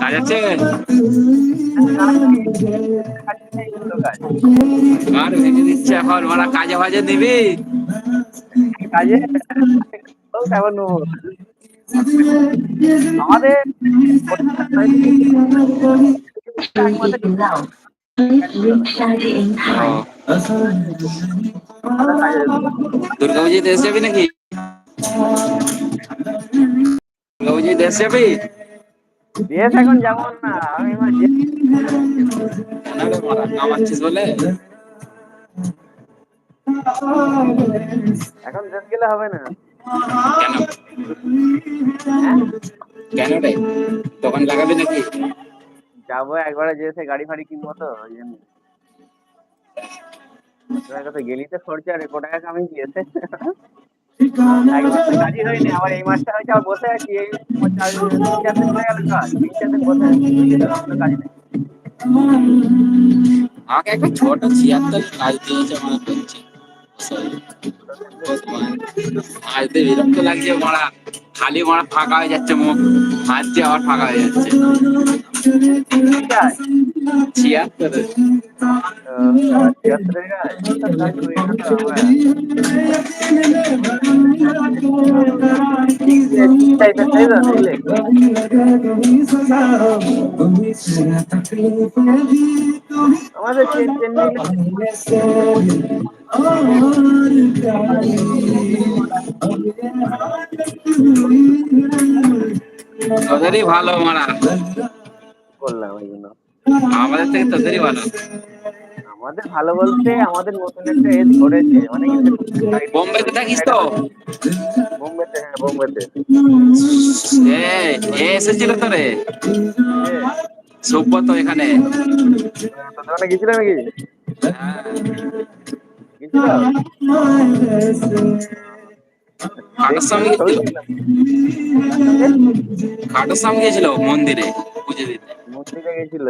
কাজ আছে আর ভেঙে দিচ্ছে এখন মারা কাজে ফাজে দিবি? কাজে? ও কেমন নেব? আমাদের এক মাসে ঢুকবো। আমাদের কাজে ঢুকবো। দুর্গা পুজোয় দেশ যাবি নাকি? পুজোয় দেশ যাবি? দেশ এখন যাব না আমি কামাচ্ছিস বলে? এখন দেশ গেলে হবে না। কেন? রে? দোকান লাগাবি নাকি? যাব একবারে যে সে গাড়ি ফাড়ি কিনবো তো ওই জন্য। কাছে গেলি তো খরচা রে কো টাকা কাজই হয়নি এই মাসটা বসে আছি এই হয়ে আমাকে একটা ছোট ছিয়াত্তর কাজ দিয়েছে মনে করছে। আজকে বিরক্ত লাগছে মারা খালি মারা ফাঁকা হয়ে যাচ্ছে মুখ হাঁটছে আবার ফাঁকা হয়ে যাচ্ছে। আমাদের ভালো মারা। করলাম ওই জন্য। আমাদের থেকে তোদেরই ভালো। আমাদের ভালো বলতে আমাদের নতুন একটা এজ ধরেছে বোম্বেতে থাকিস তো? বোম্বেতে হ্যাঁ বোম্বেতে। এ এ এসেছিল তো রে। সুব্রত এখানে। তোর গেছিল নাকি? হ্যাঁ। গেছিল খাটোর সামনে গেছিল মন্দিরে পুজো দিতে। মন্দিরে গেছিল।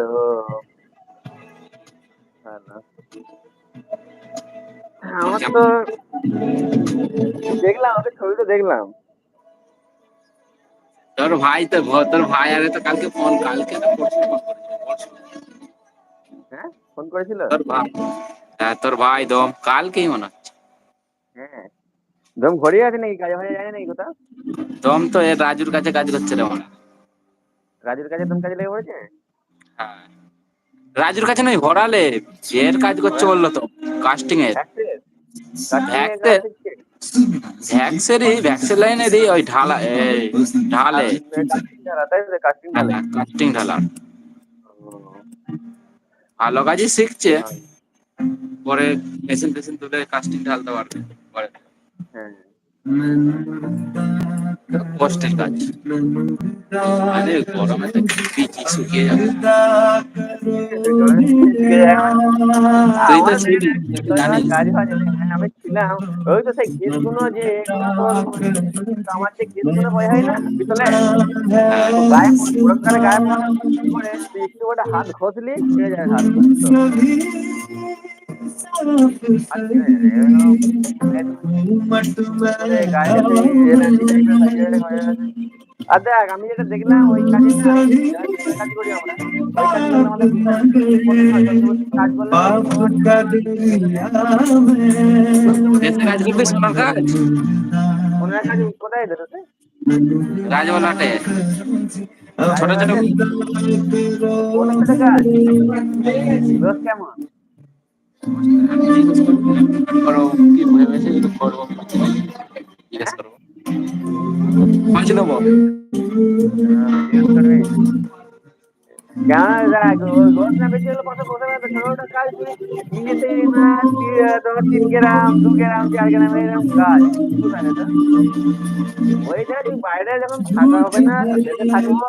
আমার তো দেখলাম ওদের ছবি তো দেখলাম। তোর ভাই তো তোর ভাই আরে তো কালকে ফোন কালকে না পরশু ফোন করেছিল, হ্যাঁ ফোন করেছিল? তোর ভাই হ্যাঁ তোর ভাই দম কালকেই মনে হচ্ছে। হ্যাঁ দম ঘরে আছে নাকি? কাজে ফাজে যায় নাকি কোথাও? দম তো এ রাজুর কাছে কাজ করছে রে মনে রাজুর কাছে দম কাজে লেগে পড়েছে? হ্যাঁ। রাজুর কাছে নয় ভরালে এর কাজ করছে বলল তো কাস্টিং এর। Access? ভ্যাক্সে ভ্যাক্সেরই ভ্যাক্সের লাইনেরই ওই ঢালা ঢালে। কাস্টিং ঢালা। ভালো কাজই শিখছে। পরে মেশিন টেশিন তুলে কাস্টিং ঢালতে পারবে। পরে। হ্যাঁ। কষ্টের কাজ। আরে গরমে তো পিচি শুকিয়ে যাবে। তুই তো ছিলি, হ্যাঁ, আমি ছিলাম ওই তো সেই কেসগুলো যে আমার যে কেসগুলো বয় হয়। না পিতলে গায়ে একটু ওটা হাত ঘষলি হাত দেখ আমি যেটা দেখলাম ওই কাজে কোথায় রাজবলাটে ছোট ছোট কেমন করো, কি একটু করব জিজ্ঞেস করব পাঁচ নেব তিন গ্রাম দু গ্রাম চার গ্রাম এরকম কাজ। কোথায় রে তোর? ওই জায়গায় তুই বাইরে যখন থাকা না থাকব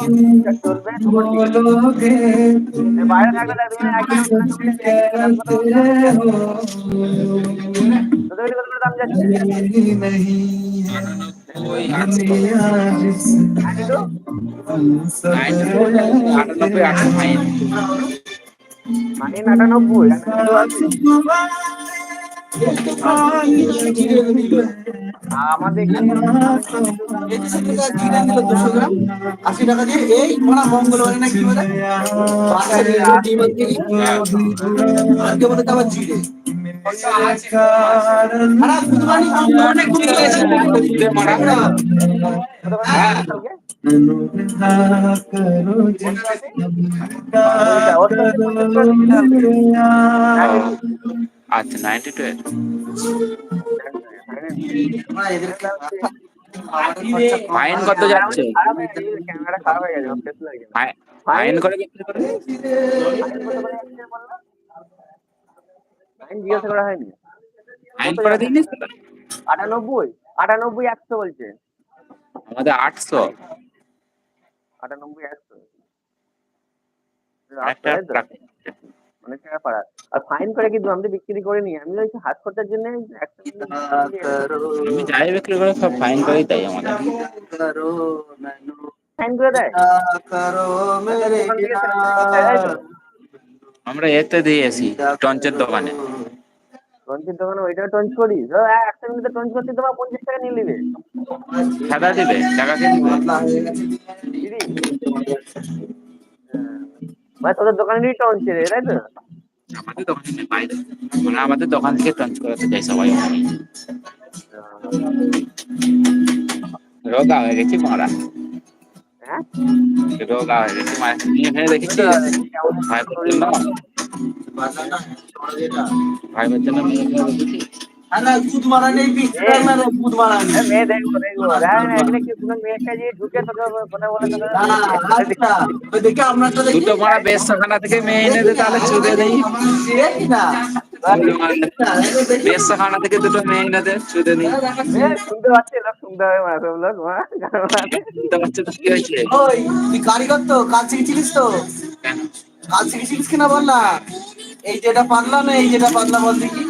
আটানব্বই আমাদের আশি টাকা দিয়ে এই মানে মঙ্গলবারে না বলে আজকে আবার জিরে। আচ্ছা নাইনটি টু ফাইন কত যাচ্ছে? হয়ে ফাইন করে ফাইন জিজ্ঞাসা করা হয়নি? ফাইন করে দিইনি আটানব্বই। আটানব্বই একশো বলছে। আমাদের আটশো। আটানব্বই একশো। অনেক টাকা পাড়া। আর ফাইন করে কিন্তু আমি বিক্রি করে নি আমি ওই হাত খরচার জন্য আমি যাই বিক্রি করে সব ফাইন করেই দেয় আমাদের। ফাইন করে দেয়? আমরা এতে দিয়ে আসি টঞ্চের দোকানে। টঞ্চের দোকানে ওইটা টঞ্চ করি একটা মিনিটে টঞ্চ করতে তোমার পঞ্চাশ টাকা নিয়ে নিবে। সাদা দিবে টাকা কে দিবে। মানে তোদের দোকানে টঞ্চ রে তাই তো? আমাদের দোকানে বাইরে। মানে আমাদের দোকান থেকে টঞ্চ করাতে যাই সবাই। রোগা হয়ে গেছি মারা। হ্যাঁ রোগা হয়ে গেছি মারা নিয়ে ফেলে দেখেছি ভাই বোনের জন্য ভাই বোনের জন্য নিয়ে ফেলে দেখেছি হ্যাঁ কি আচ্ছা। দুটো মারা বেশ সখানা থেকে মেয়ে এনে দে তাহলে চুদে দেই। বেশ সখানা থেকে দুটো মেয়ে এনে দে চুদে দিই। শুনতে পাচ্ছি শুনতে হবে লোক মা, শুনতে পাচ্ছ তো কি হয়েছে? ওই, তুই কারিগর তো কাজ শিখেছিলিস তো? কাজ শিখেছিলিস কিনা বল না? এই যেটা পাতলা না এই যেটা পাতলা বল দেখি।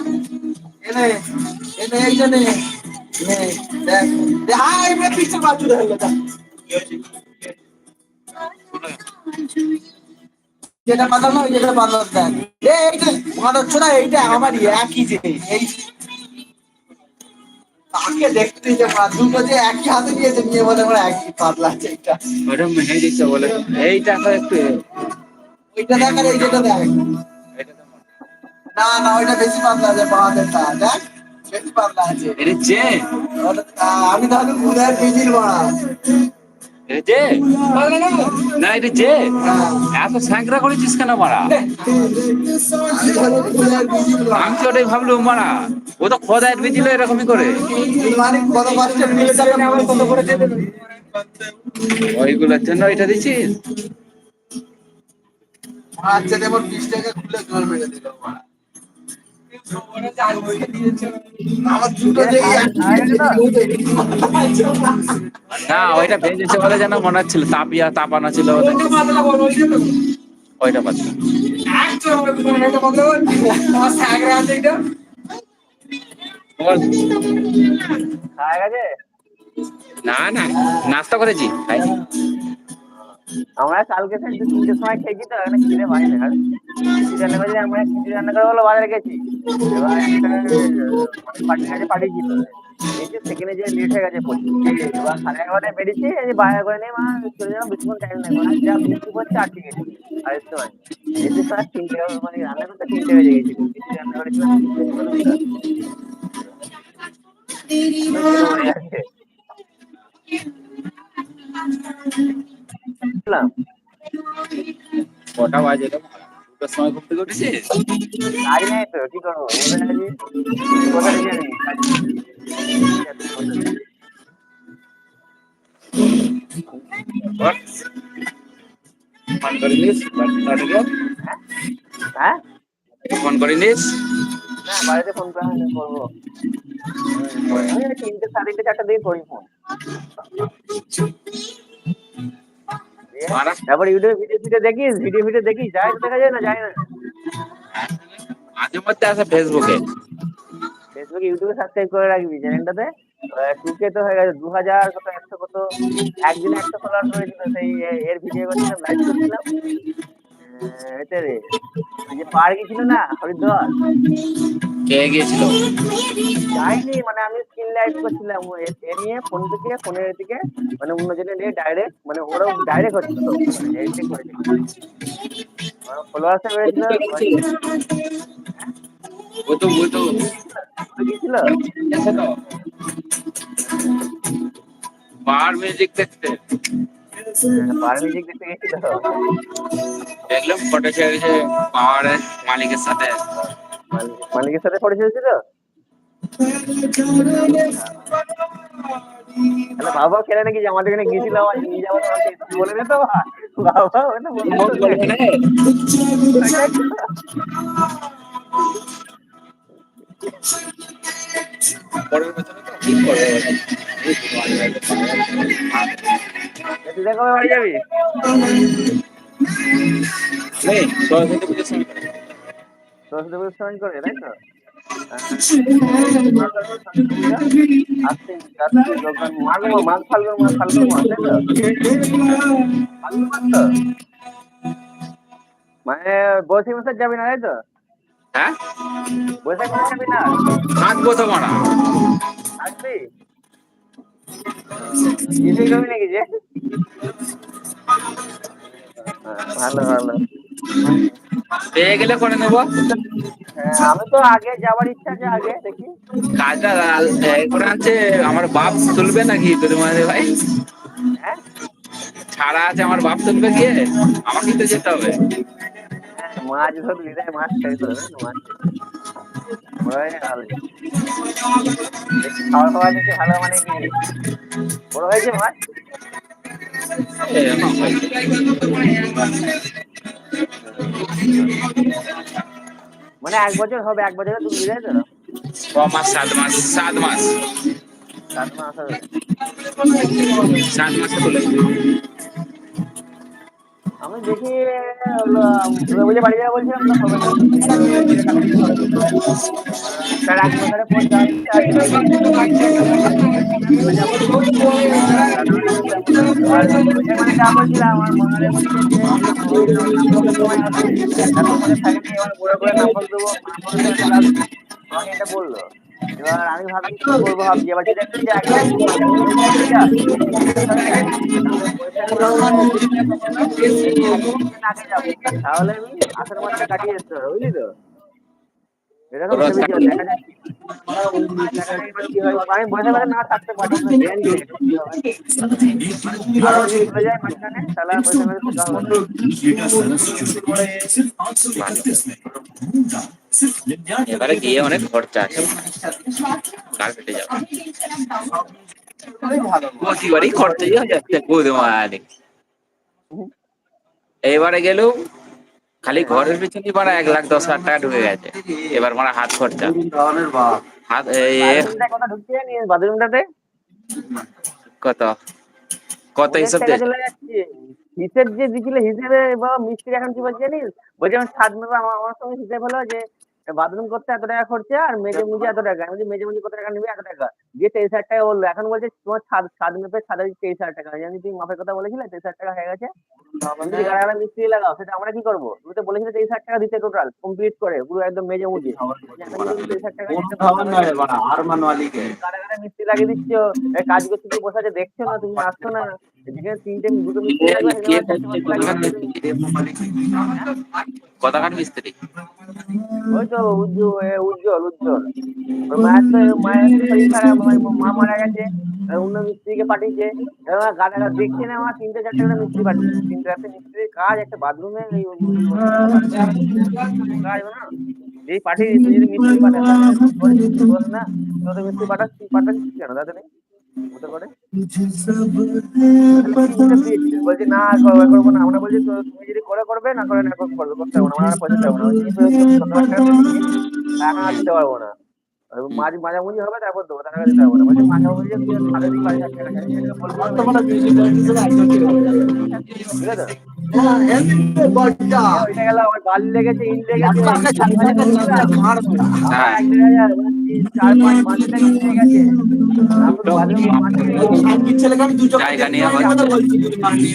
এনে এনে এই নে দেখ বাজু যেটা পাতলা না ওই যেটা পাতলা দেখ। এ, এই যে মনে না এইটা আমারই একই যে এই তাকে দেখতে যে দুটো যে একই হাতে নিয়েছে নিয়ে বলে আমার একই পাতলা আছে এইটা। ওটা মেহে বলে এইটা একটু ওইটা দেখ আর এই যেটা দেখ। এটা। না না ওইটা বেশি পাতলা আছে দেখ বেশি পাতলা আছে। এটা যে। আমি তাহলে বিজির মারা এটা যে। না এটা যে। এত স্যাংরা করেছিস কেন মারা আমি তো ওটাই ভাবলুম মারা ও তো খোদায় এরকমই করে। ওইগুলোর জন্য এটা দিছিস আচ্ছা যেমন বিশ টাকা খুলে জল মেরে দিল মারা না, ওইটা বলে যেন মনে তাপিয়া, তাপানো ছিল। ওইটা না না, নাস্তা করেছি। আমরা কালকে সময় খেয়েছি তো, এখানে খিদে পাই না আমরা খিচুড়ি রান্না করে বলে বাজারে গেছি এবার একটা পার্টির কাছে পাঠিয়েছিল এসে সেখানে যে লেট হয়ে গেছে প্রচুর এবার সাড়ে এগারোটায় বেরিয়েছি এই বাজার করে নেই মা চলে যাব বেশিক্ষণ টাইম নেই মানে যা বৃষ্টি পড়ছে আর ঠিক আছে আর আসতে পারি এসে স্যার তিনটে মানে রান্না করতে তিনটে বেজে গেছিল খিচুড়ি রান্না করেছিলাম বুঝলাম কটা বাজে রে? দুটোর সময় ঘুম থেকে উঠেছিস? কাজ নেই তো কি করব? বসে আছি কোথায় জানি বল। ফোন করিনিস? বাড়িতে হ্যাঁ? ফোন না বাড়িতে ফোন করা করব। তিনটে সাড়ে তিনটে চারটা দিকে করি ফোন। তারপর ইউটিউবে ভিডিও ভিডিও দেখিস ভিডিও ভিডিও দেখিস যায় দেখা যায় না যায় না। মাঝে মধ্যে আসে ফেসবুকে ফেসবুক ইউটিউবে সাবস্ক্রাইব করে রাখবি চ্যানেলটাতে টুকে তো হয়ে গেছে দু হাজার কত একশো কত একদিন একশো ফলোয়ার করেছিল সেই এর ভিডিও করছিলাম লাইভ করছিলাম। এতে রে। ওই যে পাহাড় গেছিল না হরিদ্বার? কে গিয়েছিল? যাইনি মানে আমি স্ক্রিন লাইভ করছিলাম এ নিয়ে ফোন থেকে ফোনের দিকে মানে অন্যজনে নিয়ে ডাইরেক্ট মানে ওরা ডাইরেক্ট হচ্ছিল মানে করেছিল ফলোয়ার্সে বেড়েছিল ও তো ও তো গিয়েছিল? পাহাড় মিউজিক দেখতে। পাহাড় মিউজিক দেখতে গেছিল দেখলাম ফটো ছেড়েছে পাহাড়ের মালিকের সাথে মালিক- মালিকের সাথে ফটো ছিল তাহলে বাবা খেলে নাকি যে আমাদের এখানে গিয়েছিল আবার নিয়ে যাব তোমাকে একটু বলে দে তো বাবা ওটা বলে দে তো। বলবে না? তো মানে বৈশাখ মাসে যাবি না তাই তো হ্যাঁ? না? থাকব তো মারা। আসবি কিছুই করবি নাকি যে? ভালো ভালো। পেয়ে গেলে করে নেব। হ্যাঁ, আমি তো আগে যাওয়ার ইচ্ছা আছে আগে দেখি। কাজটা করে আছে আমার বাপ তুলবে নাকি তোর মানে ভাই? হ্যাঁ? ছাড়া আছে আমার বাপ তুলবে গিয়ে? আমাকে তো যেতে হবে। মাছ ধরলি রে মাছ তো মাছ? ভালো খাওয়া খাওয়া দেখি ভালো মানে কি? বড় হয়েছে মাছ। মানে এক বছর হবে এক বছরে তুমি তাই তো? ছ মাস সাত মাস সাত মাস। সাত মাস হবে। সাত মাসে তুলে আমি দেখি দুর্গা পুজো বাড়ি যাব বলছিলাম না না। তার এক বছরে পর মানে যা বলছিলাম। আমাকে এটা বলল এবার আমি ভাবছি কি করব ভাবছি এবার তাহলে আমি আষাঢ় মাসটা কাটিয়ে আসতে হবে বুঝলি তো হয়। আমি বসে বসে না থাকতে পারি মাঝখানে তাহলে বসে বসে। এবারে গিয়ে অনেক খরচা আছে। যাবে। প্রতিবারই খরচাই হয়ে যাচ্ছে এইবারে গেলেও খালি ঘরের পিছনে মারা এক লাখ দশ হাজার টাকা ঢুকে গেছে। এবার মারা হাত খরচা। হাত বাথরুমটাতে কত? কত হিসাব হিসেব যে দিছিল হিসেবে বাবা মিস্ত্রি এখন কি বলছে জানিস? বলছে আমার সাত মেপে আমার আমার সঙ্গে হিসেব হলো যে বাথরুম করতে এত টাকা খরচা আর মেজে মুজে এত টাকা। আমি মেজে মুজে কত টাকা নিবি? এত টাকা। দিয়ে তেইশ হাজার টাকা বলল। এখন বলছে তোমার ছাদ ছাদ মেপে ছাদ তেইশ হাজার টাকা জানি তুমি মাপের কথা বলেছিলে? তেইশ হাজার টাকা হয়ে গেছে? যদি গাড়া গাড়া মিস্ত্রি লাগাও সেটা আমরা কি করব? তুমি তো বলেছিলে তেইশ হাজার টাকা দিতে টোটাল কমপ্লিট করে পুরো একদম মেজে মুজে। গাড়া মিস্ত্রি লাগিয়ে দিচ্ছ কাজ করতে কি বসে আছে দেখছ না তুমি আসছো না। যেখানে মিস্ত্রি লাগবে সেখানে চারটে পাঁচটা লাগিয়ে দিচ্ছ। কতখান মিস্ত্রি? ওই তো উজ্জ্বল উজ্জ্বল উজ্জ্বল। মায়ের তো মায়ের শরীর খারাপ মা মারা গেছে অন্য মিস্ত্রিকে পাঠিয়েছে। এবার গাড়া গাড়া দেখছে না আমার তিনটে চারটে করে মিস্ত্রি পাঠিয়েছে। তিনটে একটা মিস্ত্রির কাজ একটা বাথরুমে এই কাজ না যেই পাঠিয়ে তুই যদি মিস্ত্রি পাঠাস না তুই তো মিস্ত্রি পাঠাস পাঠাচ্ছিস কেন? দাদা মতো করে বলছে না করব না। আমরা বলছি তুমি যদি করে, করবে, না করে, না করবে, করতে হবে না। পয়সা দেবো না। টাকা দিতে পারব না। মাঝামাঝি হবে, তারপর দেবো টাকা দিতে পারব লেগেছে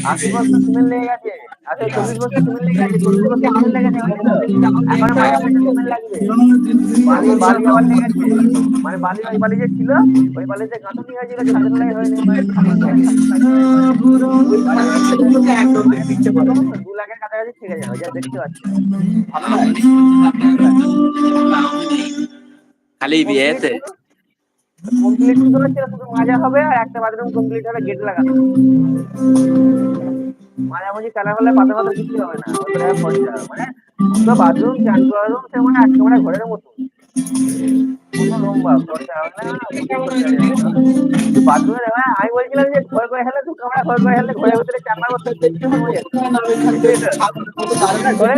আশি বস্তা সিমেন্ট লেগে গেছে আচ্ছা বছর বছর লাগবে বালি মানে বালি ওই বালি যে ছিল ওই বালি যে গাঁথনি হয়েছিল লাই হয়নি দু লাখের কাছাকাছি ঠিক আছে যা দেখতে পাচ্ছি খালি বিয়েতে কমপ্লিট শুধু মাজা হবে আর একটা বাথরুম কমপ্লিট গেট লাগানো মাঝামাঝি হলে পাতা পাতা কিছু হবে না। মানে পুরো বাথরুম চান বাথরুম সে মানে একেবারে ঘরের মতো। কোনো লম্বা খরচা হবে না। বাথরুমে দেওয়া আমি বলছিলাম যে ঘর করে হেলে দু কামড়া ঘর করে হেলে ঘরের ভিতরে চান্না করতে ঘরে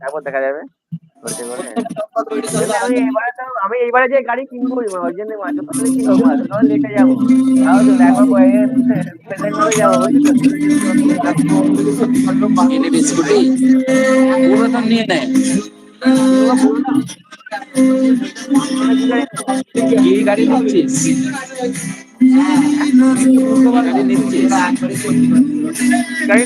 তারপর দেখা যাবে আমি এইবারে যে গাড়ি কিনবো ওই জন্য লেটে যাব তাও তো একবার বয়ে প্রেজেন্ট করে যাব কিনে বিস্কুটি পুরো তো নিয়ে নেয় কি গাড়ি গাড়ি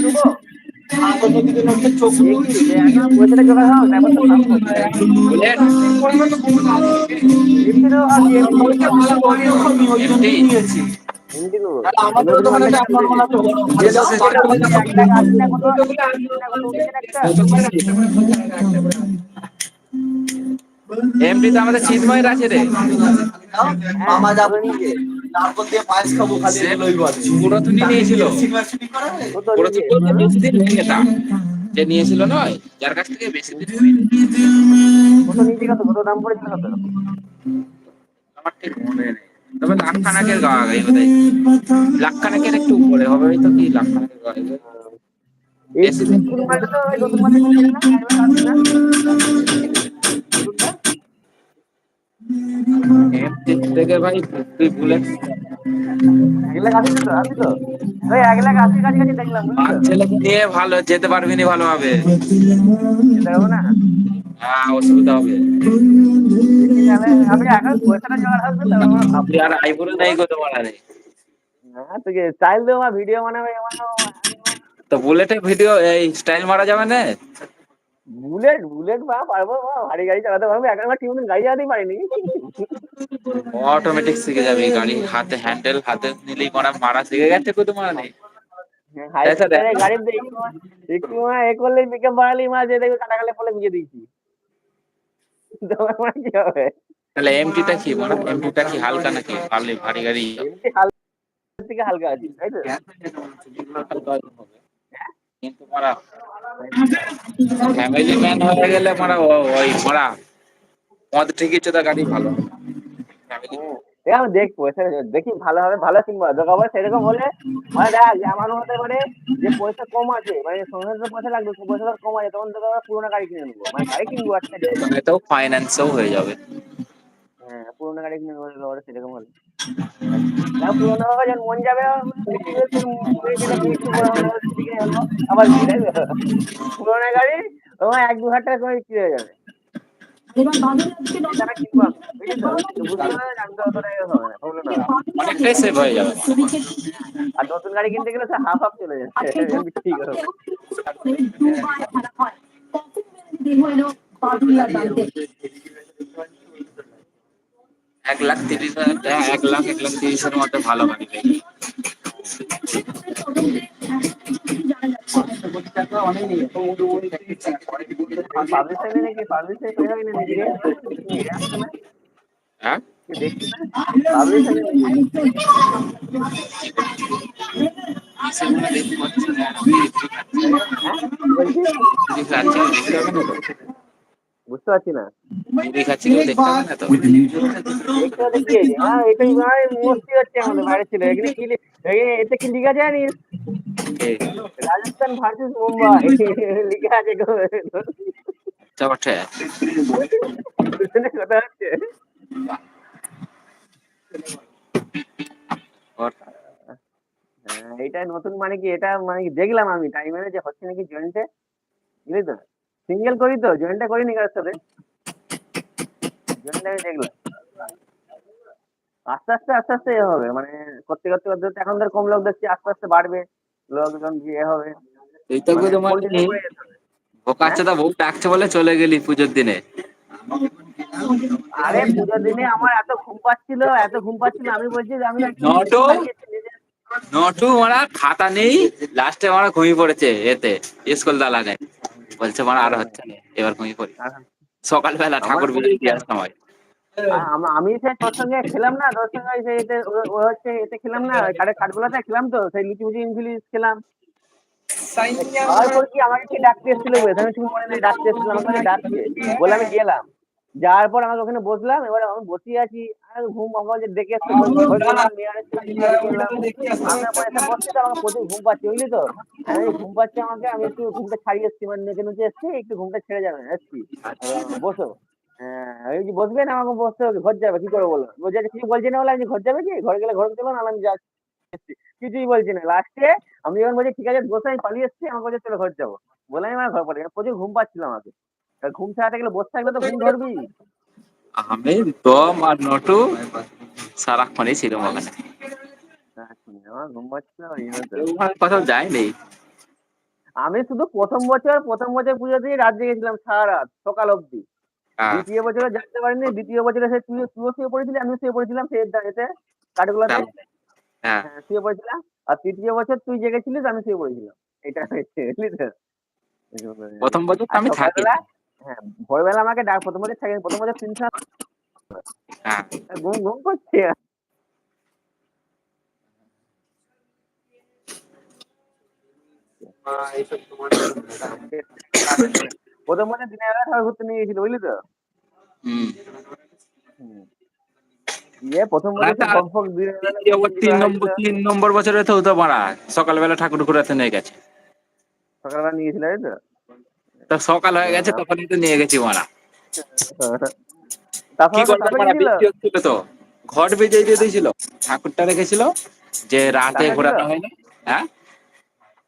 তারপর তো আমাদের চিন্ময়ের আছে রে। মামা যাব তারপর দিয়ে পায়েস খাব খালি তো নিয়েছিল। তো বেশি দিন হয়ে গেছে যে নয় যার কাছ থেকে বেশি দিন কত নিয়েছে কত কত দাম পড়েছিল আমার ঠিক মনে নেই। তবে লাখ খানাকের গাওয়া গাই বোধ লাখ খানাকের একটু উপরে হবে হয়তো কি লাখ খানাকের গাওয়া গাই? দেখলাম বুঝলি? পাঁচ তো? ছেলেকে নিয়ে ভালো যেতে পারবি না ভালোভাবে। হ্যাঁ অসুবিধা হবে। আপনি আর আইফোনে নাই গো তোমার আরে। তো বুলেটের ভিডিও এই স্টাইল মারা যাবে না? বুলেট বুলেট বা পারব বা ভারী গাড়ি চালাতে পারব এখন আমার মতন গাড়ি চালাতেই পারিনি। অটোমেটিক শিখে যাবে এই গাড়ি হাতে হ্যান্ডেল হাতে নিলেই মারা মারা শিখে গেছে কত মারা নেই মানে মানে তাহলে এমটিটা কি মারা এমটিটা কি হালকা নাকি? ভারী গাড়ি। হালকা আছে তাই তো? কিন্তু মারা। ফ্যামিলি ম্যান হয়ে গেলে মারা ওই মারা। মদ তো গাড়ি ভালো। আমি দেখব দেখি ভালো হবে ভালো কিনবো দোকান সেরকম হলে মানে দেখ আমার হতে পারে যে পয়সা কম আছে মানে সংসারে পয়সা লাগবে পয়সা কম আছে তখন তোকে পুরোনো গাড়ি কিনে নেব। মানে গাড়ি কিনবো তো ফাইন্যান্সও হয়ে যাবে। হ্যাঁ পুরোনো গাড়ি কিনে নেব সেরকম হলে। পুরোনো হবে যখন মন যাবে আবার? পুরোনো গাড়ি তোমার এক দু হাজার টাকা করে বিক্রি হয়ে যাবে। আর নতুন গাড়ি কিনতে গেলে হাফ হাফ চলে যাচ্ছে। ঠিক হবে এক লাখ তিরিশ হাজার এক লাখ এক লাখ তিরিশের মধ্যে ভালো গাড়ি পেয়ে বুঝতে পারছি না। বিড়ি খাচ্ছে কেউ দেখতে না তো? কি হ্যাঁ, এটাই ভাই মস্তি হচ্ছে আমাদের বাইরে ছিল এখানে কি এতে কি লিখা আছে জানিস রাজস্থান ভার্সেস মুম্বাই লিখা আছে কথা হচ্ছে হ্যাঁ, এটা নতুন মানে কি এটা মানে কি দেখলাম আমি টাইমে যে হচ্ছে নাকি জয়েন্টে বুঝলি তো? সিঙ্গেল করি তো জয়েন্টটা করিনি কারোর সাথে। জন্য আমি দেখলাম। আস্তে আস্তে আস্তে আস্তে এ হবে মানে করতে করতে করতে এখন ধর কম লোক দেখছি আস্তে আস্তে বাড়বে লোকজন বিয়ে হবে। এই তো মানে তোমার পোল্ট্রি করে যেতে হবে। বোকাচ্ছে তা বউ ডাকছে বলে চলে গেলি পুজোর দিনে। আরে পুজোর দিনে আমার এত ঘুম পাচ্ছিল এত ঘুম পাচ্ছিল আমি বলছি যে আমি নটো? নটু মারা খাতা নেই লাস্টে মারা ঘুমিয়ে পড়েছে এতে স্কুল দালানে বলছে মারা আর হচ্ছে না এবার ঘুমিয়ে পড়ি সকালবেলা ঠাকুর বিজয় দেওয়ার সময়। আ- আম- সেই তোর সঙ্গে খেলাম না তোর সঙ্গে ও- হচ্ছে এতে খেলাম না কাঠের কাঠগোলাতে খেলাম তো সেই লিচু মুচি ইনফিলিস খেলাম। তারপর কি আমাকে কি ডাকতে এসেছিল আমি ঠিক মনে নেই ডাকতে এসেছিল আমাকে ডাকছে বলে আমি গেলাম। যাওয়ার পর আমাকে ওখানে বসলাম এবার আমি বসে আছি। ঘুম আমার যে ডেকে এসছে ভয় পেলাম, মেয়ে আর এসছে, মেয়ে আর পেলাম। আমি তারপর এসে বসছি তো আমাকে প্রচুর ঘুম পাচ্ছে বুঝলি তো? আমি ঘুম পাচ্ছে আমাকে আমি একটু ঘুমটা ছাড়িয়ে এসছি মানে নেচে নেচে এসছি একটু ঘুমটা ছেড়ে যাবে এসছি। বসো। যে বসবে না আমাকে বসতে হবে ঘর যাবে কি করে বলো? বলছে কিছু বলছি না বলে আমি ঘর যাবে কি? ঘরে গেলে ঘরে চলো না আমি যাচ্ছি। কিছুই বলছি না লাস্টে আমি যখন বলছি ঠিক আছে বসে আমি পালিয়ে এসছি আমাকে বলছে চলো ঘর যাব। বলে আমি আমার ঘর গেলাম। প্রচুর ঘুম পাচ্ছিল আমাকে। ঘুম ছাড়াতে গেলে বসে থাকলে তো ঘুম ধরবি? আমি দম আর নটু সারাক্ষণই ছিল ওখানে কোথাও যায়নি? আমি শুধু প্রথম বছর প্রথম বছর পুজো দিয়ে রাত জেগেছিলাম সারা রাত সকাল অবধি। হ্যাঁ, দ্বিতীয় বছরে জানতে পারিনি দ্বিতীয় বছরে সে তুই তুইও শুয়ে পড়েছিলি আমিও শুয়ে পড়েছিলাম সে এতে কাঠগুলোতে। হ্যাঁ। হ্যাঁ, শুয়ে পড়েছিলাম। আর তৃতীয় বছর তুই জেগেছিলিস আমি শুয়ে পড়েছিলাম। এটা তো প্রথম বছর আমি থাকি হ্যাঁ ভোরবেলা আমাকে ডাক প্রথম বছর থাকি প্রথম বছর তিন হ্যাঁ। ঘুম ঘুম করছে। প্রথম বছর দিনের বেলা ঠাকুর ঘুরতে নিয়ে গেছিল বুঝলি তো? সকালবেলা ঠাকুর ঘুরাতে নিয়ে গেছে। সকালবেলা নিয়েছিল তাই তো? তো সকাল হয়ে গেছে তখনই তো নিয়ে গেছি মারা। কি মারা বৃষ্টি হচ্ছিল তো। ঘট বেজে দিয়ে দিয়েছিল। ঠাকুরটা রেখেছিল যে রাতে ঘোরানো হ্যাঁ?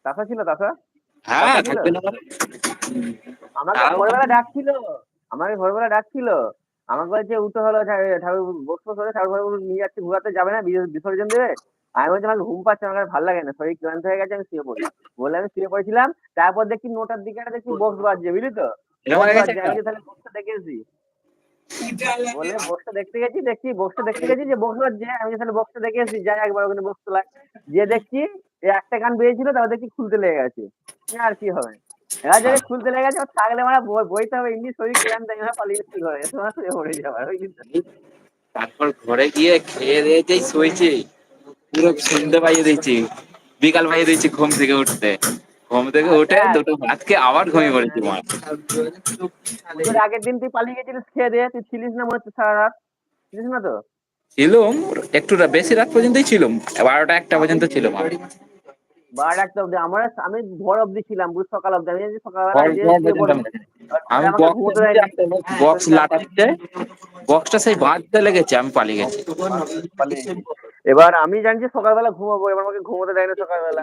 তাসা ছিল তাসা হ্যাঁ থাকবে না? আমাকে ভোরবেলা ডাকছিল। আমাকে ভোরবেলা ডাকছিল। আমাকে বলছে উঠতে হলো ঠাকুর করে ঠাকুর নিয়ে যাচ্ছে ঘুরাতে যাবে না বিস- বিসর্জন দেবে। আমি বলছি আমাকে ঘুম পাচ্ছে আমাকে আর ভালো লাগে না শরীর ক্লান্ত হয়ে গেছে আমি শুয়ে পড়ি। বলে আমি শুয়ে পড়েছিলাম তারপর দেখি নটার দিকে একটা দেখি বক্স বাজছে বুঝলি তো? আমি তাহলে বক্সটা দেখে এসি বলে বক্সটা দেখতে গেছি দেখছি বক্সটা দেখতে গেছি যে বক্স বাজছে আমি তাহলে বক্সটা দেখে এসি যাই একবার ওখানে বক্স তোলা। যে দেখছি এই একটা গান বেরিয়েছিল তারপর দেখছি খুলতে লেগে গেছে। আর কি হবে? এবার যদি খুলতে লেগে গেছে থাকলে মানে বইতে হবে এমনি শরীর ক্লান্ত আমি ভাবলাম পালিয়ে এসছি ঘরে তোমার শুয়ে পড়ে যাবার তারপর ঘরে গিয়ে খেয়ে দিয়ে যেই শুয়েছি। পুরো সন্ধে পাইয়ে দিয়েছি। বিকাল পাইয়ে দিয়েছি ঘুম থেকে উঠতে। ঘুম থেকে উঠে দুটো ভাত খেয়ে আবার ঘুমিয়ে পড়েছি মা। তোর আগের দিন তুই পালিয়ে গেছিলিস খেয়ে দিয়ে? তুই ছিলিস না মনে হচ্ছে সারা রাত? ছিলিস না তো? ছিলুম একটু বেশি রাত পর্যন্তই ছিলুম। বারোটা একটা পর্যন্ত ছিলাম আমি। বারোটা একটা অব্দি আমার আমি ভোর অব্দি ছিলাম বুঝ সকাল অব্দি আমি। এবার আমি। বক্স লাটাচ্ছে। বক্সটা সেই বাঁধতে লেগেছে আমি পালিয়ে গেছি। এবার আমি জানছি সকালবেলা ঘুমাবো এবার আমাকে ঘুমোতে দেয় না সকালবেলা।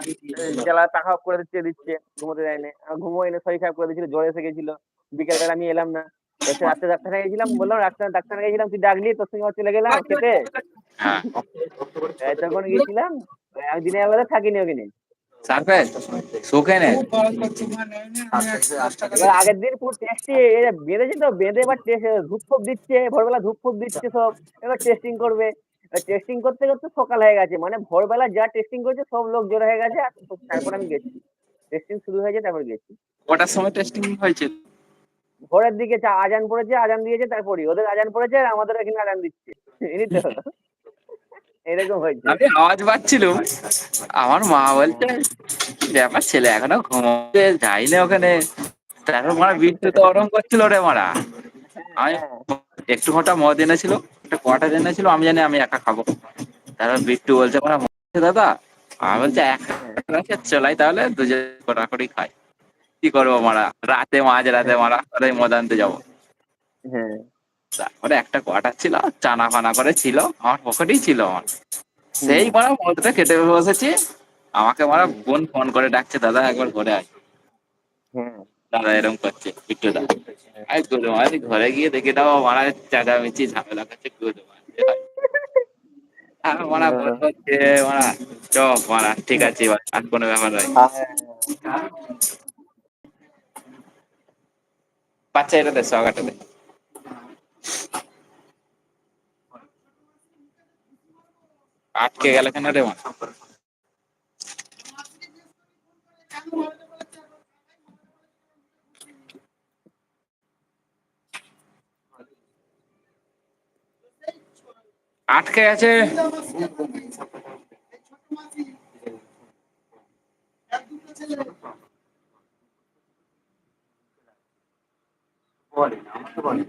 জ্বালা টাকা করে দিচ্ছে দিচ্ছে ঘুমোতে দেয় না। ঘুমোই না শরীর খারাপ করে দিয়েছিল জ্বর এসে গেছিল। বিকেলবেলা আমি এলাম না। এসে রাত্রে ডাক্তার গেছিলাম বললাম ডাক্তার ডাক্তার গেছিলাম তুই ডাকলি তোর সঙ্গে চলে গেলাম খেতে? হ্যাঁ। তখন গেছিলাম দিনের বেলা থাকিনি ওখানে। সারফেস এবার আগের দিন পুরো টেস্টি বেঁধেছে তো বেঁধে এবার ধূপ ফুপ দিচ্ছে ভোরবেলা ধূপ ফুপ দিচ্ছে সব। এবার টেস্টিং করবে। টেস্টিং করতে করতে সকাল হয়ে গেছে। মানে ভোরবেলা যা টেস্টিং করছে সব লোক জড়ো হয়ে গেছে আর তারপর আমি গেছি। টেস্টিং শুরু হয়েছে তারপর গেছি। কটার সময় টেস্টিং হয়েছে? ভোরের দিকে চা আজান পড়েছে আজান দিয়েছে তারপরই। ওদের আজান পড়েছে আর আমাদের এখানে আজান দিচ্ছে। এরকম হয়েছে। আমি আওয়াজ পাচ্ছিলাম আমার মা বলছে ব্যাপার ছেলে এখনও ঘুমোতে যাইনি ওখানে? তারপর মারা বিদ্যুৎ তো ওরম করছিল রে মারা। আমি একটু ঘণ্টা মদ এনেছিল। একটা কোয়াটার এনেছিল আমি জানি আমি একা খাব। তারপর বিট্টু বলছে দাদা? আমি বলছে এক চলাই তাহলে দুজন কটা করে খাই। কি করব মারা? রাতে মাঝ রাতে মারা ওই মদ আনতে যাব। হ্যাঁ। তারপরে একটা কোয়াটার ছিল চানা ফানা করে ছিল আমার পকেটেই ছিল আমার। সেই মারা মদটা কেটে বসেছি আমাকে মারা বোন ফোন করে ডাকছে দাদা একবার ঘরে আয়। হ্যাঁ। দাদা এরকম করছে দা আমি গুরু মাঝি ঘরে গিয়ে দেখে দাও মারা চেঁচামেচি ঝামেলা করছে মাঝি আর মারা যে মারা। চ মারা, ঠিক আছে আর কোনো ব্যাপার নয়। বাচ্চা এটা দে সগাটা দে। আটকে গেল কেন রে মা? আটকে আছে। বলে আমাকে বলে